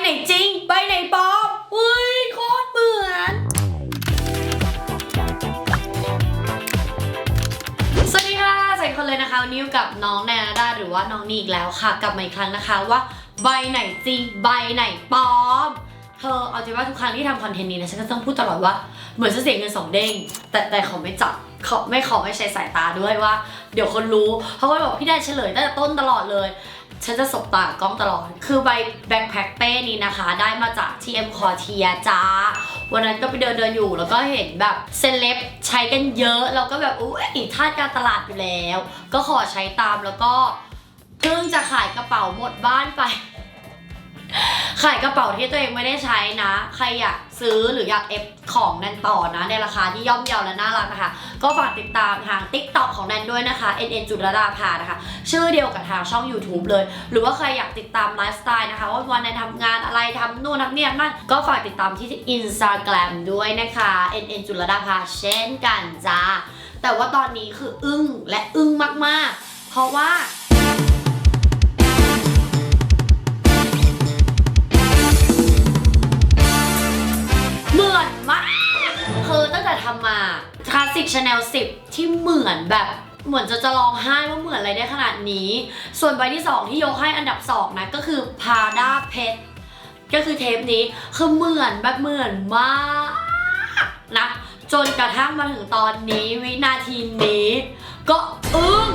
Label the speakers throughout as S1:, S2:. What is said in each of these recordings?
S1: ไหนจริง ใบไหนปลอมอุ้ยโคตรเหมือน สวัสดีค่ะใส่คนเลยนะคะวันนี้อยู่กับน้องแนนาดาหรือว่าน้องนีอีกแล้วค่ะ กลับมาอีกครั้งนะคะว่า ใบไหนจริง ใบไหนปลอม เธอเอาใจว่าทุกครั้งที่ทำคอนเทนต์นี้นะฉันก็ต้องพูดตลอดว่าเหมือนจะเสียเงินสองเด้งแต่แต่เขาไม่จับเขาไม่ขอไม่ใช้สายตาด้วยว่า เดี๋ยวคนรู้เขาก็บอกพี่ได้เฉลยตั้งแต่ต้นตลอดเลย ฉันจะสบตากล้องตลอด คือใบแบ็คแพ็คเป้นี้นะคะ ได้มาจากที่เอ็มคอเทียจ้า วันนั้นก็ไปเดินเดินอยู่ แล้วก็เห็นแบบเซเลบใช้กันเยอะเราก็แบบอุ้ยท่าการตลาดอยู่แล้ว ก็ขอใช้ตามแล้วก็เพิ่งจะขายกระเป๋าหมดบ้านไป ขายกระเป๋าที่ตัวเองไม่ได้ใช้นะ ใครอยากซื้อหรืออยากเอฟของแนนต่อนะ ในราคาที่ย่อมเยาและน่ารักนะคะ ก็ฝากติดตามทาง t ิ k t o k ของแนนด้วยนะคะ n n จุดรดาภานะคะ ชื่อเดียวกับทางช่อง YouTube เลย หรือว่าใครอยากติดตามไลฟ์สไตล์นะคะ ว่าวันแนนทำงานอะไรทำนู่นทำนี่นั่นก็ฝากติดตามที่ Instagram ด้วยนะคะ n n จุลดาภาเช่นกันจ้าแต่ว่าตอนนี้คืออึ้งและอึ้งมากๆ เพราะว่า เหมือนมากคือตั้งแต่ทำมาคลาสสิกชาแนล10 ที่เหมือนแบบ เหมือนจะจะร้องไห้ว่าเหมือนอะไรได้ขนาดนี้ ส่วนใบที่ 2 ที่ยกให้อันดับ 2 นะ ก็คือพาด้าเพชรก็คือเทปนี้คือเหมือนแบบเหมือนมากนะจนกระทั่งมาถึงตอนนี้วินาทีนี้ ก็อึ้ง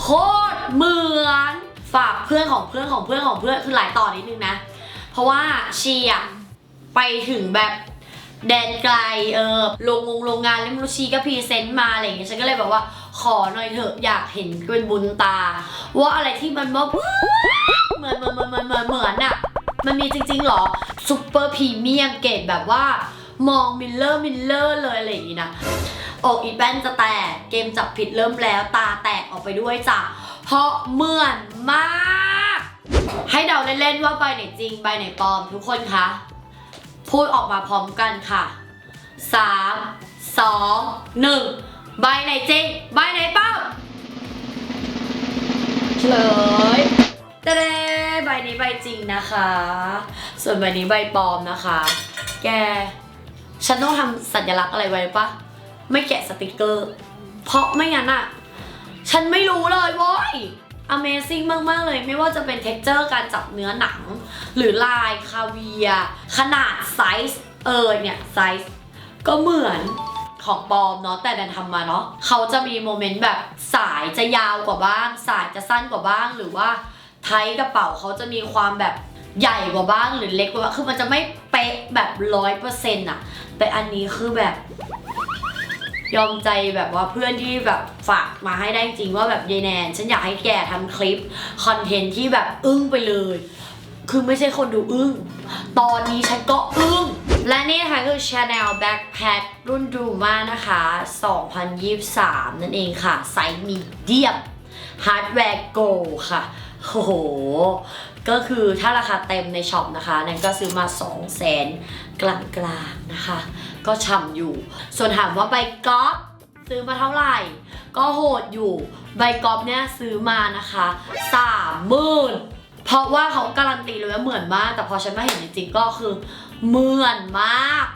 S1: โคตรเหมือนฝากเพื่อนของเพื่อนของเพื่อนของเพื่อนคือหลายต่อนนิดนึงนะ เพราะว่าเชีอะไปถึงแบบ แดนไกลเออโรงงงโรงงานแล้วไม่รู้ชีก็พรีเซนต์มาอะไรอย่างเงี้ยฉันก็เลยแบบว่าขอหน่อยเถอะอยากเห็นเป็นบุญตา ว่าอะไรที่มันว่าเหมือนเหมือนเหมือนเหมือนเหมือนเหมือนอะมันมีจริงๆหรอซูเปอร์พรีเมียมเกรดแบบว่ามองมิลเลอร์มิลเลอร์เลยอะไรอย่างงี้นะอกอีแป้นจะแตกเกมจับผิดเริ่มแล้วตาแตกออกไปด้วยจ้ะเพราะเหมือนมาก ให้เดาเล่นๆว่าใบไหนจริงใบไหนปลอมทุกคนคะ พูดออกมาพร้อมกันค่ะสามสองหนึ่งใบไหนจริง ใบไหนเป้าเฉลยเตเดใบนี้ใบจริงนะคะ ส่วนใบนี้ใบปลอมนะคะ แก ฉันต้องทำสัญลักษณ์อะไรไว้ปะไม่แกะสติกเกอร์ เพราะไม่งั้นอะฉันไม่รู้เลยว้ย Amazing มาก ๆ เลยไม่ว่าจะเป็น texture การจับเนื้อหนัง หรือลายคาเวีย ขนาดไซส์เออเนี่ยไซส์ก็เหมือนของปลอมเนาะแต่แดนทำมาเนาะเขาจะมีโมเมนต์แบบสายจะยาวกว่าบ้าง สายจะสั้นกว่าบ้าง หรือว่าไทกระเป๋าเขาจะมีความแบบใหญ่กว่าบ้างหรือเล็กกว่าบ้างคือมันจะไม่เป๊ะแบบร้อยเปอร์เซ็นต์อะแต่อันนี้คือแบบ ยอมใจแบบว่าเพื่อนที่แบบฝากมาให้ได้จริงว่าแบบยายแนน ฉันอยากให้แกทำคลิปคอนเทนต์ที่แบบอึ้งไปเลย คือไม่ใช่คนดูอึ้ง ตอนนี้ฉันก็อึ้ง และนี่นะคะคือ Chanel Backpack รุ่นดูมานะคะ 2023 นั่นเองค่ะ ไซส์มีเดียม ฮาร์ดแวร์โกค่ะ โอ้โห ก็คือถ้าราคาเต็มในช็อปนะคะ นั่นก็ซื้อมา 2 0 0แสนกลางๆนะคะ ก็ฉ่ำอยู่ ส่วนถามว่าใบกอล์ฟซื้อมาเท่าไหร่ ก็โหดอยู่ ใบกอล์ฟเนี่ยซื้อมานะคะสามหมื่นเพราะว่าเขาการันตีเลยว่าเหมือนมาก แต่พอฉันมาเห็นจริงๆก็คือเหมือนมาก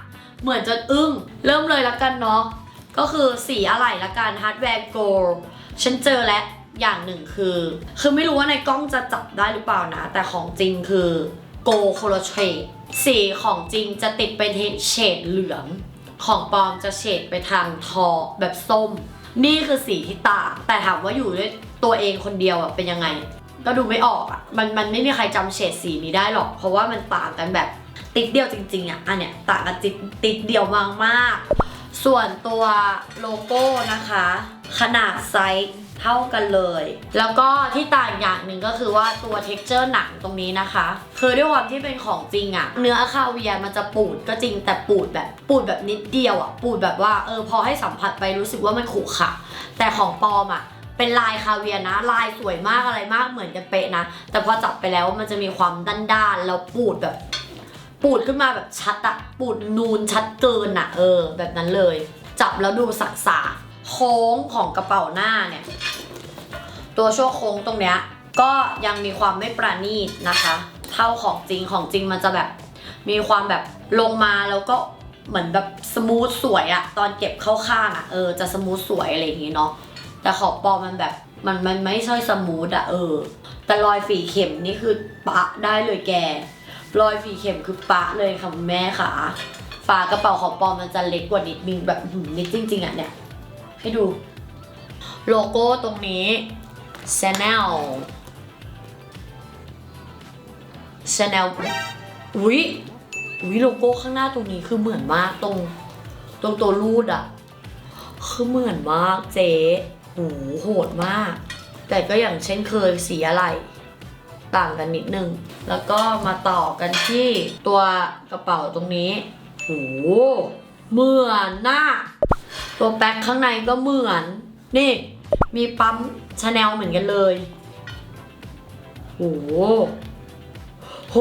S1: เหมือนจนอึ้ง เริ่มเลยละกันเนาะก็คือสีอะไรละกันฮาร์ดแวร์โกลฉันเจอแล้วอย่างหนึ่งคือ คือไม่รู้ว่าในกล้องจะจับได้หรือเปล่านะ แต่ของจริงคือ โกโคโลเทรดสีของจริงจะติดไปเฉดเหลือง ของปลอมจะเฉดไปทางทอแบบส้ม นี่คือสีที่ต่างแต่ถามว่าอยู่ด้วยตัวเองคนเดียวอะเป็นยังไง ก็ดูไม่ออกอะมันมันไม่มีใครจำเฉดสีนี้ได้หรอก เพราะว่ามันต่างกันแบบติดเดียวจริงๆอะอันเนี้ยต่างกันติดติดเดียวมากมากๆ ส่วนตัวโลโก้นะคะ ขนาดไซส์เท่ากันเลย แล้วก็ที่ต่างอย่างหนึ่งก็คือว่าตัว texture หนังตรงนี้นะคะ คือด้วยความที่เป็นของจริงอะเนื้อคาเวียมันจะปูดก็จริงแต่ปูดแบบปูดแบบนิดเดียวอะปูดแบบว่าเออพอให้สัมผัสไปรู้สึกว่ามันขรุขระแต่ของปลอมอะเป็นลายคาเวียนะ ลายสวยมากอะไรมากเหมือนกันเป๊ะนะ แต่พอจับไปแล้วมันจะมีความด้านๆแล้วปูดแบบ ปูดขึ้นมาแบบชัดอะปูดนูนชัดเกินอะเออ แบบนั้นเลย จับแล้วดูสักสาโค้งของกระเป๋าหน้าเนี่ย ตัวช่วงโค้งตรงเนี้ยก็ยังมีความไม่ประณีตนะคะ เท่าของจริงของจริงมันจะแบบมีความแบบลงมาแล้วก็เหมือนแบบสมูทสวยอะตอนเก็บเข้าข้างอะเออจะสมูทสวยอะไรอย่างงี้เนาะแต่ขอบปอมมันแบบมันมันไม่ใช่สมูทอะเออ แต่รอยฝีเข็มนี่คือปะได้เลยแก รอยฝีเข็มคือปะเลยค่ะคุณแม่ค่ะ ฝากระเป๋าของปอมมันจะเล็กกว่านิดนึงแบบนิดจริง ๆอะเนี่ย ให้ดู โลโก้ตรงนี้ Chanel Chanel อุ๊ยอุ๊ยโลโก้ข้างหน้าตรงนี้คือเหมือนมากตรง ตรงตัวรูดอะคือเหมือนมากเจ๊โหโหดมาก แต่ก็อย่างเช่นเคยสีอะไร ต่างกันนิดนึง แล้วก็มาต่อกันที่ตัวกระเป๋าตรงนี้โหเหมือนน่ะตัวแป๊กข้างในก็เหมือน นี่ มีปั๊มชาแนลเหมือนกันเลยโหโห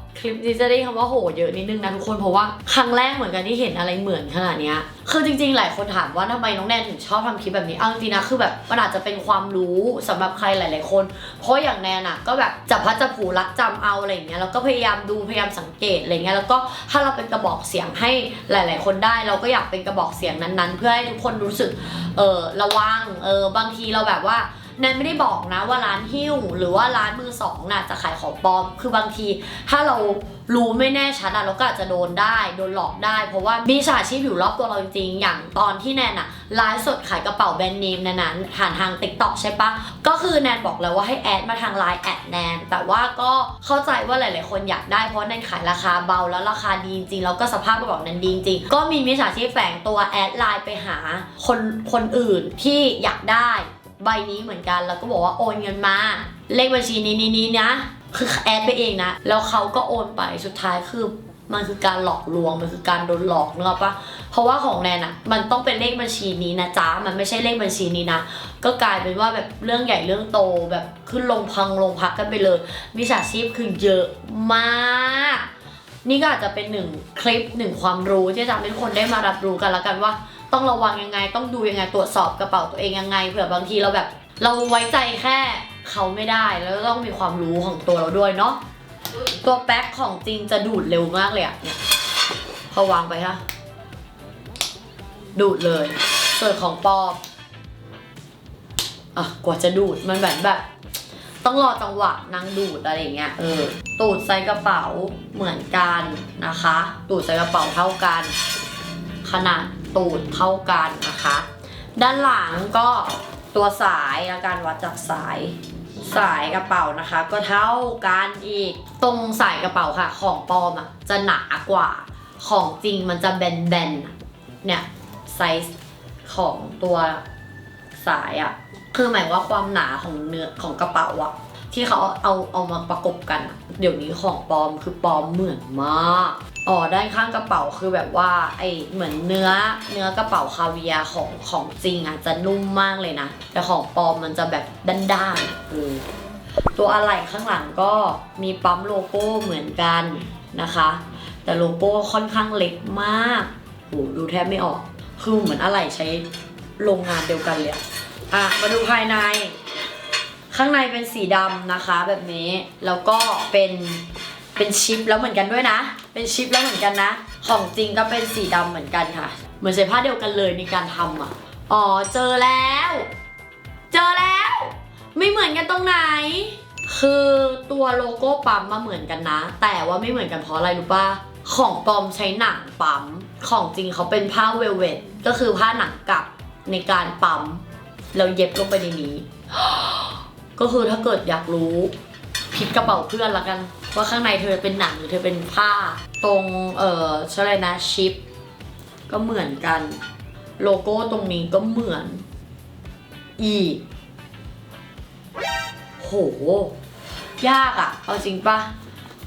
S1: ค ลิปนี้จะได้คำว่าโหเยอะนิดนึงนะทุกคนเพราะว่าครั้งแรกเหมือนกันที่เห็นอะไรเหมือนขนาดเนี้ยคือจริงๆ หลายคนถามว่าทำไมน้องแนนถึงชอบทำคลิปแบบนี้เอาจริงๆนะคือแบบมันอาจจะเป็นความรู้สำหรับใครหลาย ๆ คน เพราะอย่างแนนอะก็แบบจับพัดจับผูรักจำเอาอะไรอย่างเงี้ยแล้วก็พยายามดูพยายามสังเกตอะไรเงี้ยแล้วก็ถ้าเราเป็นกระบอกเสียงให้หลาย ๆ คนได้ เราก็อยากเป็นกระบอกเสียงนั้น ๆ เพื่อให้ทุกคนรู้สึกเออระวังเออบางทีเราแบบว่า แนนไม่ได้บอกนะว่าร้านหิ้วหรือว่าร้านมือสองน่ะจะขายของปลอม คือบางที ถ้าเรารู้ไม่แน่ชัดอะเราก็อาจจะโดนได้โดนหลอกได้ เพราะว่ามีฉาชีพอยู่รอบตัวเราจริงๆอย่างตอนที่แนนอะไลฟ์สดขายกระเป๋าแบรนด์เนมนั้นนะผ่านทางติ๊กต็อกใช่ปะก็คือแนนบอกแล้วว่าให้แอดมาทางไลน์แอดแนนแต่ว่าก็เข้าใจว่าหลาย ๆ คนอยากได้เพราะแนนขายราคาเบาแล้วราคาดีจริงแล้วก็สภาพกระเป๋าแนนดีจริงก็มีมิจฉาชีพแฝงตัวแอดไลน์ไปหาคนคนอื่นที่อยากได้ ใบนี้เหมือนกัน แล้วก็บอกว่าโอนเงินมา เลขบัญชีนี้นี้นี้นะ คือแอดไปเองนะ แล้วเขาก็โอนไป สุดท้ายคือมันคือการหลอกลวง มันคือการโดนหลอกนึกออกปะเพราะว่าของแนนอะมันต้องเป็นเลขบัญชีนี้นะจ๊ะ มันไม่ใช่เลขบัญชีนี้นะ ก็กลายเป็นว่าแบบเรื่องใหญ่เรื่องโตแบบขึ้นลงพังลงพักกันไปเลยมิจฉาชีพคือเยอะมาก นี่ก็อาจจะเป็นหนึ่งคลิปหนึ่งความรู้ที่จะทำให้ทุกคนได้มารับรู้กันแล้วกันว่า ต้องระวังยังไง ต้องดูยังไงตรวจสอบกระเป๋าตัวเองยังไงเผื่อบางทีเราแบบ เราไว้ใจแค่เขาไม่ได้แล้วต้องมีความรู้ของตัวเราด้วยเนาะตัวแป๊กของจริงจะดูดเร็วมากเลยอะเนี่ยพอวางไปค่ะดูดเลย ส่วนของปอมอะกว่าจะดูดมันแบบแบบ ต้องรอจังหวะนางดูดอะไรอย่างเงี้ยเออตูดใส่กระเป๋าเหมือนกันนะคะ ตูดใส่กระเป๋าเท่ากัน ขนาด ตูดเท่ากันนะคะ ด้านหลังก็ตัวสายและการวัดจากสายสายกระเป๋านะคะ ก็เท่ากันอีกตรงสายกระเป๋าค่ะ ของปลอมอะจะหนากว่าของจริงมันจะแบนๆเนี่ยไซส์ของตัวสายอะคือหมายว่าความหนาของเนื้อของกระเป๋าอะที่เขาเอาเอามาประกบกัน เดี๋ยวนี้ของปลอมคือปลอมเหมือนมาก อ๋อด้านข้างกระเป๋าคือแบบว่าไอเหมือนเนื้อเนื้อกระเป๋าคาเวียของของจริงอะจะนุ่มมากเลยนะ แต่ของปลอมมันจะแบบด้านๆเออตัวอะไหล่ข้างหลังก็มีปั๊มโลโก้เหมือนกันนะคะ แต่โลโก้ค่อนข้างเล็กมากโหดูแทบไม่ออก คือเหมือนอะไหล่ใช้โรงงานเดียวกันเลยอะมาดูภายใน ข้างในเป็นสีดำนะคะแบบนี้แล้วก็เป็นเป็นชิปแล้วเหมือนกันด้วยนะ เป็นชิปแล้วเหมือนกันนะ ของจริงก็เป็นสีดำเหมือนกันค่ะ เหมือนใช้ผ้าเดียวกันเลยในการทำอะ อ๋อเจอแล้ว เจอแล้ว ไม่เหมือนกันตรงไหน คือตัวโลโก้ปั๊มมาเหมือนกันนะ แต่ว่าไม่เหมือนกันเพราะอะไรรู้ป่ะของปลอมใช้หนังปั๊ม ของจริงเขาเป็นผ้าเวลเวทก็คือผ้าหนังกลับในการปั๊มเราเย็บลงไปในนี้ ก็คือถ้าเกิดอยากรู้พลิกกระเป๋าเพื่อนละกัน ว่าข้างในเธอเป็นหนังหรือเธอเป็นผ้า ตรงเอ่อชื่ออะไรนะชิป ก็เหมือนกัน โลโก้ตรงนี้ก็เหมือน อีก โห ยากอะเอาจริงปะ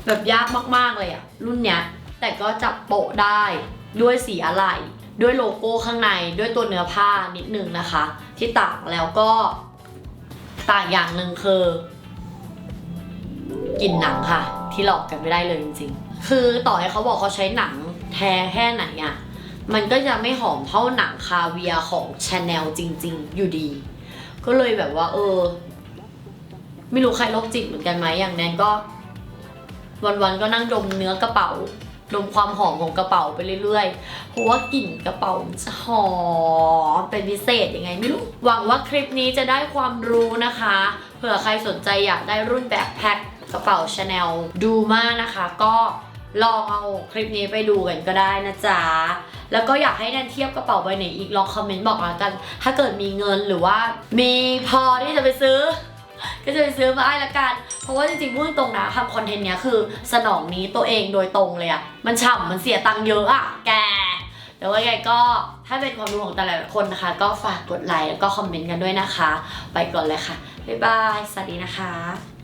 S1: แบบยากมากๆเลยอะรุ่นเนี้ย แต่ก็จับโปะได้ด้วยสีอะไร ด้วยโลโก้ข้างในด้วยตัวเนื้อผ้านิดนึงนะคะ ที่ต่างแล้วก็ต่างอย่างหนึ่งคือ กลิ่นหนังค่ะ ที่หลอกกันไม่ได้เลยจริงๆ คือต่อให้เขาบอกเขาใช้หนังแท้แค่ไหนอะมันก็จะไม่หอมเท่าหนังคาเวียของชาแนลจริง ๆ อยู่ดี ก็เลยแบบว่า เออ ไม่รู้ใครโรคจิตเหมือนกันไหมอย่างแนนก็ วันๆก็นั่งดมเนื้อกระเป๋าดมความหอมของกระเป๋าไปเรื่อยๆ เพราะว่ากลิ่นกระเป๋าจะหอมเป็นพิเศษยังไงไม่รู้ หวังว่าคลิปนี้จะได้ความรู้นะคะ เผื่อใครสนใจอยากได้รุ่นแบ็คแพ็ค กระเป๋าชาแนลดูมากนะคะ ก็ลองเอาคลิปนี้ไปดูกันก็ได้นะจ๊ะ แล้วก็อยากให้แนนเทียบกระเป๋าใบไหนอีกลองคอมเมนต์บอกมากัน ถ้าเกิดมีเงินหรือว่ามีพอที่จะไปซื้อ ก็จะไปซื้อมาให้ละกัน เพราะว่าจริงๆพูดตรงนะทำคอนเทนต์เนี้ยคือสนองนี้ตัวเองโดยตรงเลยอะมันฉ่ำมันเสียตังค์เยอะอะแกแต่ว่าไงก็ถ้าเป็นความรู้ของแต่ละคนนะคะ ก็ฝากกดไลค์แล้วก็คอมเมนต์กันด้วยนะคะ ไปก่อนเลยค่ะ บ๊ายบาย สวัสดีนะคะ